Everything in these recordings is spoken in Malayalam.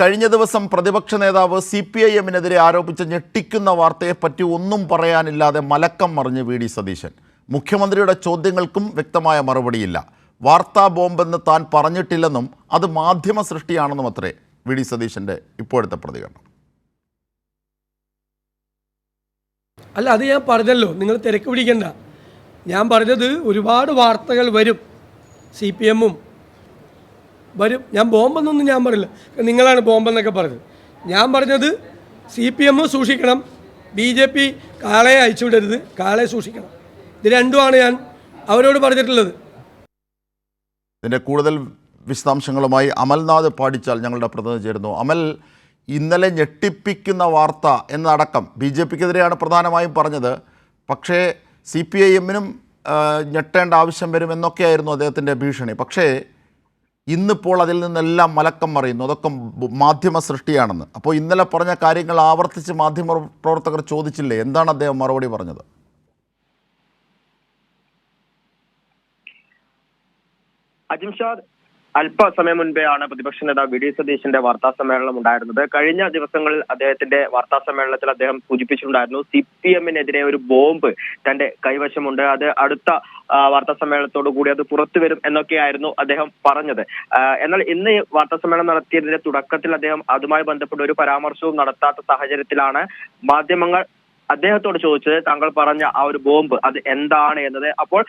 കഴിഞ്ഞ ദിവസം പ്രതിപക്ഷ നേതാവ് സി പി ഐ എമ്മിനെതിരെ ആരോപിച്ച ഞെട്ടിക്കുന്ന വാർത്തയെപ്പറ്റി ഒന്നും പറയാനില്ലാതെ മലക്കം മറിഞ്ഞ് വി ഡി സതീശൻ. മുഖ്യമന്ത്രിയുടെ ചോദ്യങ്ങൾക്കും വ്യക്തമായ മറുപടിയില്ല. വാർത്താ ബോംബെന്ന് താൻ പറഞ്ഞിട്ടില്ലെന്നും അത് മാധ്യമ സൃഷ്ടിയാണെന്നും അത്രേ വി ഡി സതീശന്റെ ഇപ്പോഴത്തെ പ്രതികരണം. അല്ല അത് ഞാൻ പറഞ്ഞല്ലോ. നിങ്ങൾ തിരക്ക് പിടിക്കണ്ട. ഞാൻ പറഞ്ഞത് ഒരുപാട് വാർത്തകൾ വരും സി പി എമ്മും വരും. ഞാൻ ബോംബെന്നൊന്നും ഞാൻ പറയില്ല. നിങ്ങളാണ് ബോംബെന്നൊക്കെ പറഞ്ഞത്. ഞാൻ പറഞ്ഞത് സി പി എം സൂക്ഷിക്കണം. ബി ജെ പി കാളയെ അയച്ചുവിടരുത് കാളയെ സൂക്ഷിക്കണം. ഇത് രണ്ടുമാണ് ഞാൻ അവരോട് പറഞ്ഞിട്ടുള്ളത്. ഇതിന്റെ കൂടുതൽ വിശദാംശങ്ങളുമായി അമൽനാഥ് പാടിച്ചാൽ ഞങ്ങളുടെ പ്രതിനിധി ചേരുന്നു. അമൽ ഇന്നലെ ഞെട്ടിപ്പിക്കുന്ന വാർത്ത എന്നടക്കം ബി ജെ പിക്കെതിരെയാണ് പ്രധാനമായും പറഞ്ഞത്. പക്ഷേ സി പി ഐ എമ്മിനും ഞെട്ടേണ്ട ആവശ്യം വരുമെന്നൊക്കെയായിരുന്നു അദ്ദേഹത്തിന്റെ ഭീഷണി. പക്ഷേ ഇന്നിപ്പോൾ അതിൽ നിന്നെല്ലാം മലക്കം മറിയുന്നു. അതൊക്കെ മാധ്യമ സൃഷ്ടിയാണെന്ന്. അപ്പോൾ ഇന്നലെ പറഞ്ഞ കാര്യങ്ങൾ ആവർത്തിച്ച് മാധ്യമ പ്രവർത്തകർ ചോദിച്ചില്ലേ? എന്താണ് അദ്ദേഹം മറുപടി പറഞ്ഞത്? അജിംഷാദ് അല്പസമയം മുൻപെയാണ് പ്രതിപക്ഷ നേതാവ് വി ഡി സതീശന്റെ വാർത്താ സമ്മേളനം ഉണ്ടായിരുന്നത്. കഴിഞ്ഞ ദിവസങ്ങളിൽ അദ്ദേഹത്തിന്റെ വാർത്താ സമ്മേളനത്തിൽ അദ്ദേഹം സൂചിപ്പിച്ചിട്ടുണ്ടായിരുന്നു സി പി എമ്മിനെതിരെ ഒരു ബോംബ് തന്റെ കൈവശമുണ്ട്. അത് അടുത്ത വാർത്താ സമ്മേളനത്തോടു കൂടി അത് പുറത്തു വരും എന്നൊക്കെയായിരുന്നു അദ്ദേഹം പറഞ്ഞത്. എന്നാൽ ഇന്ന് വാർത്താ സമ്മേളനം നടത്തിയതിന്റെ തുടക്കത്തിൽ അദ്ദേഹം അതുമായി ബന്ധപ്പെട്ട ഒരു പരാമർശവും നടത്താത്ത സാഹചര്യത്തിലാണ് മാധ്യമങ്ങൾ അദ്ദേഹത്തോട് ചോദിച്ചത് താങ്കൾ പറഞ്ഞ ആ ഒരു ബോംബ് അത് എന്താണ് എന്നത്. അപ്പോൾ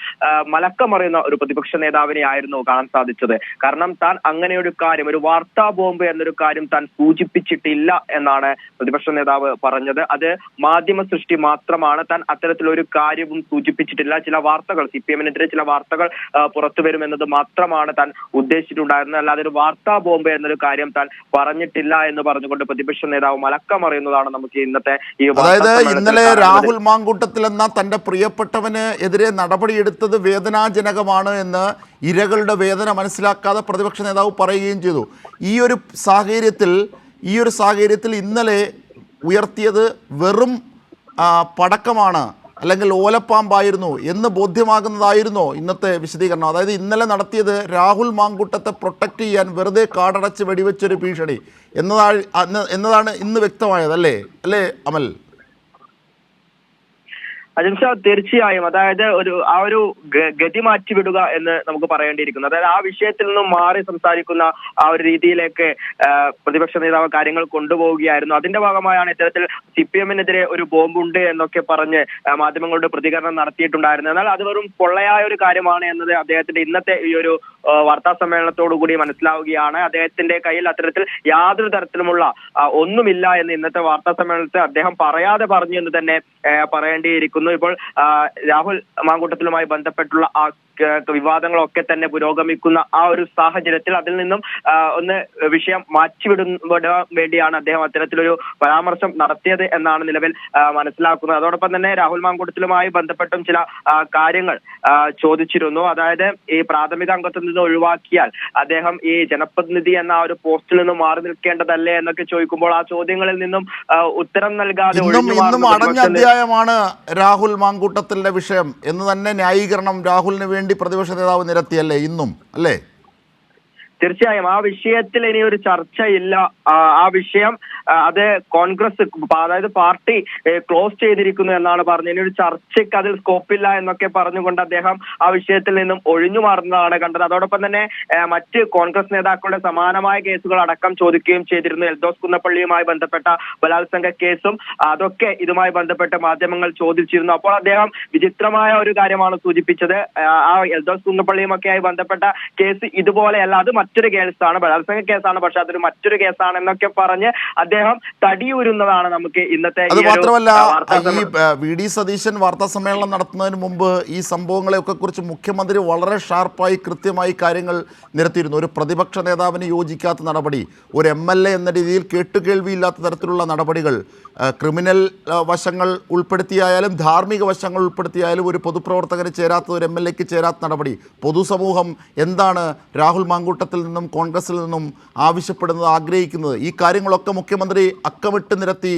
മലക്കമറിയുന്ന ഒരു പ്രതിപക്ഷ നേതാവിനെ ആയിരുന്നു കാണാൻ സാധിച്ചത്. കാരണം താൻ അങ്ങനെ ഒരു കാര്യം ഒരു വാർത്താ ബോംബ് എന്നൊരു കാര്യം താൻ സൂചിപ്പിച്ചിട്ടില്ല എന്നാണ് പ്രതിപക്ഷ നേതാവ് പറഞ്ഞത്. അത് മാധ്യമ സൃഷ്ടി മാത്രമാണ്. താൻ അത്തരത്തിലൊരു കാര്യവും സൂചിപ്പിച്ചിട്ടില്ല. ചില വാർത്തകൾ സി പി എമ്മിനെതിരെ ചില വാർത്തകൾ പുറത്തു വരുമെന്നത് മാത്രമാണ് താൻ ഉദ്ദേശിച്ചിട്ടുണ്ടായിരുന്നത്. അല്ലാതെ ഒരു വാർത്താ ബോംബ് എന്നൊരു കാര്യം താൻ പറഞ്ഞിട്ടില്ല എന്ന് പറഞ്ഞുകൊണ്ട് പ്രതിപക്ഷ നേതാവ് മലക്കമറിയുന്നതാണ് നമുക്ക് ഇന്നത്തെ ഈ വാർത്ത അതായത് ഇന്നലെ രാഹുൽ മാങ്കൂട്ടത്തിൽ എന്ന തന്റെ പ്രിയപ്പെട്ടവന് എതിരെ നടപടിയെടുത്തത് വേദനാജനകമാണ് എന്ന് ഇരകളുടെ വേദന മനസ്സിലാക്കാതെ പ്രതിപക്ഷ നേതാവ് പറയുകയും ചെയ്തു. ഈ ഒരു സാഹചര്യത്തിൽ ഈ ഒരു സാഹചര്യത്തിൽ ഇന്നലെ ഉയർത്തിയത് വെറും പടക്കമാണ് അല്ലെങ്കിൽ ഓലപ്പാമ്പായിരുന്നു എന്ന് ബോധ്യമാകുന്നതായിരുന്നോ ഇന്നത്തെ വിശദീകരണം. അതായത് ഇന്നലെ നടത്തിയത് രാഹുൽ മാങ്കൂട്ടത്തെ പ്രൊട്ടക്റ്റ് ചെയ്യാൻ വെറുതെ കാടടച്ച് വെടിവെച്ചൊരു ഭീഷണി. എന്നതാണ് എന്നതാണ് ഇന്ന് വ്യക്തമായത് അല്ലേ? അല്ലേ അമൽ? അജിംഷ തീർച്ചയായും. അതായത് ഒരു ആ ഒരു ഗതി മാറ്റിവിടുക എന്ന് നമുക്ക് പറയേണ്ടിയിരിക്കുന്നു. അതായത് ആ വിഷയത്തിൽ നിന്നും മാറി സംസാരിക്കുന്ന ആ ഒരു രീതിയിലേക്ക് പ്രതിപക്ഷ നേതാവ് കാര്യങ്ങൾ കൊണ്ടുപോവുകയായിരുന്നു. അതിന്റെ ഭാഗമായാണ് ഇത്തരത്തിൽ സി പി എമ്മിനെതിരെ ഒരു ബോംബുണ്ട് എന്നൊക്കെ പറഞ്ഞ് മാധ്യമങ്ങളുടെ പ്രതികരണം നടത്തിയിട്ടുണ്ടായിരുന്നത്. എന്നാൽ അത് വെറും പൊള്ളയായ ഒരു കാര്യമാണ് എന്നത് അദ്ദേഹത്തിന്റെ ഇന്നത്തെ ഈ ഒരു വാർത്താ സമ്മേളനത്തോടു കൂടി മനസ്സിലാവുകയാണ്. അദ്ദേഹത്തിന്റെ കയ്യിൽ അത്തരത്തിൽ യാതൊരു തരത്തിലുമുള്ള ഒന്നുമില്ല എന്ന് ഇന്നത്തെ വാർത്താ സമ്മേളനത്തിൽ അദ്ദേഹം പറയാതെ പറഞ്ഞു എന്ന് തന്നെ പറയേണ്ടിയിരിക്കുന്നു. ഇപ്പോൾ രാഹുൽ മാങ്കൂട്ടത്തിലുമായി ബന്ധപ്പെട്ടുള്ള ആ വിവാദങ്ങളൊക്കെ തന്നെ പുരോഗമിക്കുന്ന ആ ഒരു സാഹചര്യത്തിൽ അതിൽ നിന്നും ഒന്ന് വിഷയം മാറ്റിവിടുവാൻ വേണ്ടിയാണ് അദ്ദേഹം അത്തരത്തിലൊരു പരാമർശം നടത്തിയത് എന്നാണ് നിലവിൽ മനസ്സിലാക്കുന്നത്. അതോടൊപ്പം തന്നെ രാഹുൽ മാങ്കൂട്ടത്തിലുമായി ബന്ധപ്പെട്ടും ചില കാര്യങ്ങൾ ചോദിച്ചിരുന്നു. അതായത് ഈ പ്രാഥമിക അംഗത്വത്തിൽ നിന്ന് ഒഴിവാക്കിയാൽ അദ്ദേഹം ഈ ജനപ്രതിനിധി എന്ന ആ ഒരു പോസ്റ്റിൽ നിന്ന് മാറി നിൽക്കേണ്ടതല്ലേ എന്നൊക്കെ ചോദിക്കുമ്പോൾ ആ ചോദ്യങ്ങളിൽ നിന്നും ഉത്തരം നൽകാതെ അടഞ്ഞ അധ്യായമാണ് രാഹുൽ മാങ്കൂട്ടത്തിലെ വിഷയം. എന്ന് തന്നെ ന്യായീകരണം രാഹുലിന് വേണ്ടി പ്രതിപക്ഷ നേതാവ് നിരത്തിയല്ലേ ഇന്നും അല്ലേ? തീർച്ചയായും ആ വിഷയത്തിൽ ഇനി ഒരു ചർച്ചയില്ല. ആ, വിഷയം അത് കോൺഗ്രസ് അതായത് പാർട്ടി ക്ലോസ് ചെയ്തിരിക്കുന്നു എന്നാണ് പറഞ്ഞത്. ഇനി ഒരു ചർച്ചയ്ക്ക് അതിൽ സ്കോപ്പില്ല എന്നൊക്കെ പറഞ്ഞുകൊണ്ട് അദ്ദേഹം ആ വിഷയത്തിൽ നിന്നും ഒഴിഞ്ഞു മാറുന്നതാണ് കണ്ടത്. അതോടൊപ്പം തന്നെ മറ്റ് കോൺഗ്രസ് നേതാക്കളുടെ സമാനമായ കേസുകൾ അടക്കം ചോദിക്കുകയും ചെയ്തിരുന്നു. എൽദോസ് കുന്നപ്പള്ളിയുമായി ബന്ധപ്പെട്ട ബലാത്സംഗ കേസും അതൊക്കെ ഇതുമായി ബന്ധപ്പെട്ട് മാധ്യമങ്ങൾ ചോദിച്ചിരുന്നു. അപ്പോൾ അദ്ദേഹം വിചിത്രമായ ഒരു കാര്യമാണ് സൂചിപ്പിച്ചത്. ആ എൽദോസ് കുന്നപ്പള്ളിയുമൊക്കെയായി ബന്ധപ്പെട്ട കേസ് ഇതുപോലെയല്ല. അത് മറ്റൊരു കേസാണ് ബലാത്സംഗ കേസാണ് പക്ഷെ അതൊരു മറ്റൊരു കേസാണ് എന്നൊക്കെ പറഞ്ഞ് അദ്ദേഹം തടിയൂരുന്നതാണ് നമുക്ക് ഇന്നത്തെ അത് മാത്രമല്ല ഈ വി ഡി സതീശൻ വാർത്താ സമ്മേളനം നടത്തുന്നതിന് മുമ്പ് ഈ സംഭവങ്ങളെയൊക്കെ കുറിച്ച് മുഖ്യമന്ത്രി വളരെ ഷാർപ്പായി കൃത്യമായി കാര്യങ്ങൾ നിരത്തിയിരുന്നു. ഒരു പ്രതിപക്ഷ നേതാവിന് യോജിക്കാത്ത നടപടി ഒരു എം എൽ എ എന്ന രീതിയിൽ കേട്ടുകേൾവിയില്ലാത്ത തരത്തിലുള്ള നടപടികൾ ക്രിമിനൽ വശങ്ങൾ ഉൾപ്പെടുത്തിയായാലും ധാർമ്മിക വശങ്ങൾ ഉൾപ്പെടുത്തിയായാലും ഒരു പൊതുപ്രവർത്തകന് ചേരാത്ത ഒരു എം എൽ എക്ക് ചേരാത്ത നടപടി. പൊതുസമൂഹം എന്താണ് രാഹുൽ മാങ്കൂട്ടത്തിൽ നിന്നും കോൺഗ്രസിൽ നിന്നും ആവശ്യപ്പെടുന്നത് ആഗ്രഹിക്കുന്നത്. ഈ കാര്യങ്ങളൊക്കെ മുഖ്യമന്ത്രി അക്കമിട്ട് നിരത്തി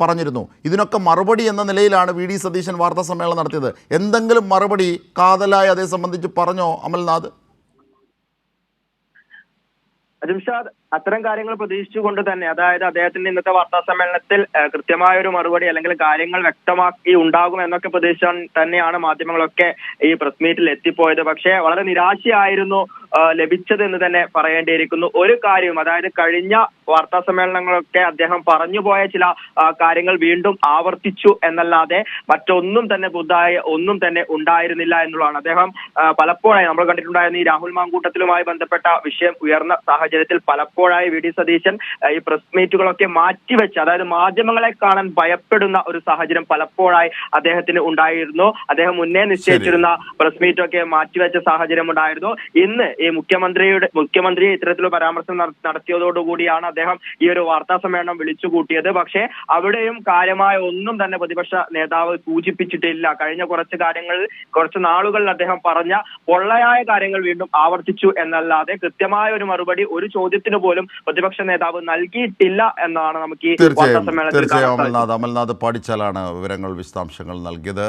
പറഞ്ഞിരുന്നു. ഇതിനൊക്കെ മറുപടി എന്ന നിലയിലാണ് വി ഡി സതീശൻ വാർത്താ സമ്മേളനം നടത്തിയത്. എന്തെങ്കിലും മറുപടി കാതലായി അതേ സംബന്ധിച്ച് പറഞ്ഞോ അമൽനാഥ്? അജിംഷാദ് അത്തരം കാര്യങ്ങൾ പ്രതീക്ഷിച്ചുകൊണ്ട് തന്നെ അതായത് അദ്ദേഹത്തിന്റെ ഇന്നത്തെ വാർത്താ സമ്മേളനത്തിൽ കൃത്യമായ ഒരു മറുപടി അല്ലെങ്കിൽ കാര്യങ്ങൾ വ്യക്തമാക്കി ഉണ്ടാകും എന്നൊക്കെ പ്രതീക്ഷിച്ചാൽ തന്നെയാണ് മാധ്യമങ്ങളൊക്കെ ഈ പ്രസ് മീറ്റിൽ എത്തിപ്പോയത്. പക്ഷേ വളരെ നിരാശയായിരുന്നു ലഭിച്ചത് എന്ന് തന്നെ പറയേണ്ടിയിരിക്കുന്നു. ഒരു കാര്യവും അതായത് കഴിഞ്ഞ വാർത്താ സമ്മേളനങ്ങളൊക്കെ അദ്ദേഹം പറഞ്ഞുപോയ ചില കാര്യങ്ങൾ വീണ്ടും ആവർത്തിച്ചു എന്നല്ലാതെ മറ്റൊന്നും തന്നെ പുതുതായി ഒന്നും തന്നെ ഉണ്ടായിരുന്നില്ല എന്നുള്ളതാണ്. അദ്ദേഹം പലപ്പോഴായി നമ്മൾ കണ്ടിട്ടുണ്ടായിരുന്ന ഈ രാഹുൽ മാങ്കൂട്ടത്തിലുമായി ബന്ധപ്പെട്ട വിഷയം ഉയർന്ന സാഹചര്യത്തിൽ പലപ്പോഴായി വി. ഡി. സതീശൻ ഈ പ്രസ് മീറ്റുകളൊക്കെ മാറ്റിവെച്ച് അതായത് മാധ്യമങ്ങളെ കാണാൻ ഭയപ്പെടുന്ന ഒരു സാഹചര്യം പലപ്പോഴായി അദ്ദേഹത്തിന് ഉണ്ടായിരുന്നു. അദ്ദേഹം മുന്നേ നിശ്ചയിച്ചിരുന്ന പ്രസ് മീറ്റൊക്കെ മാറ്റിവെച്ച സാഹചര്യം ഉണ്ടായിരുന്നു. ഇന്ന് ഈ മുഖ്യമന്ത്രിയുടെ മുഖ്യമന്ത്രിയെ ഇത്തരത്തിലുള്ള പരാമർശം നട- നടത്തിയതോടുകൂടിയാണ് അദ്ദേഹം ഈ ഒരു വാർത്താ സമ്മേളനം വിളിച്ചുകൂട്ടിയത് പക്ഷേ അവിടെയും കാര്യമായ ഒന്നും തന്നെ പ്രതിപക്ഷ നേതാവ് സൂചിപ്പിച്ചിട്ടില്ല. കഴിഞ്ഞ കുറച്ച് കാര്യങ്ങൾ കുറച്ച് നാളുകളിൽ അദ്ദേഹം പറഞ്ഞ പൊള്ളയായ കാര്യങ്ങൾ വീണ്ടും ആവർത്തിച്ചു എന്നല്ലാതെ കൃത്യമായ ഒരു മറുപടി ഒരു ചോദ്യത്തിന് പോലും പ്രതിപക്ഷ നേതാവ് നൽകിയിട്ടില്ല എന്നാണ് നമുക്ക് ഈ വാർത്താ സമ്മേളനത്തിൽ അമൽനാഥ് പാടിച്ചാലാണ് വിവരങ്ങൾ വിശദാംശങ്ങൾ നൽകിയത്.